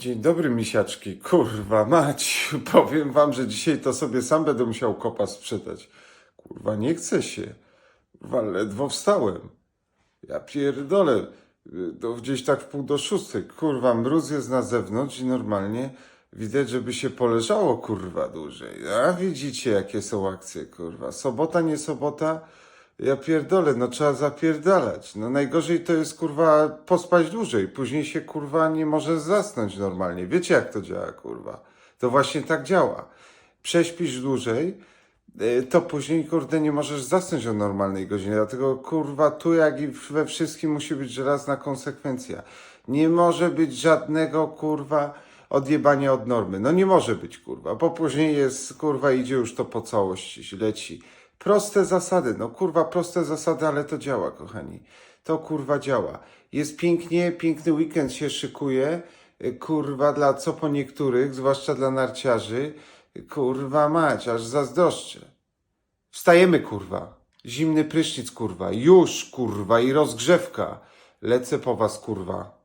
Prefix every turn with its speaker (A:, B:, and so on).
A: Dzień dobry, misiaczki. Kurwa, mać. Powiem wam, że dzisiaj to sobie sam będę musiał kopa sprzedać. Kurwa, nie chce się. Kurwa, ledwo wstałem. Ja pierdolę. To gdzieś tak w pół do szóstej. Kurwa, mróz jest na zewnątrz i normalnie widać, żeby się poleżało, kurwa, dłużej. A widzicie, jakie są akcje, kurwa. Sobota, nie sobota. Ja pierdolę, no trzeba zapierdalać. No najgorzej to jest, kurwa, pospać dłużej. Później się, kurwa, nie może zasnąć normalnie. Wiecie, jak to działa, kurwa. To właśnie tak działa. Prześpisz dłużej, y, to później, kurde, nie możesz zasnąć o normalnej godzinie. Dlatego, kurwa, tu jak i we wszystkim musi być żelazna konsekwencja. Nie może być żadnego, kurwa, odjebania od normy. No nie może być, kurwa, bo później jest, kurwa, idzie już to po całości, leci. Proste zasady, no kurwa, proste zasady, ale to działa, kochani. To kurwa działa. Jest pięknie, piękny weekend się szykuje, kurwa, dla co po niektórych, zwłaszcza dla narciarzy, kurwa mać, aż zazdroszczę. Wstajemy, kurwa. Zimny prysznic, kurwa. Już, kurwa, i rozgrzewka. Lecę po was, kurwa.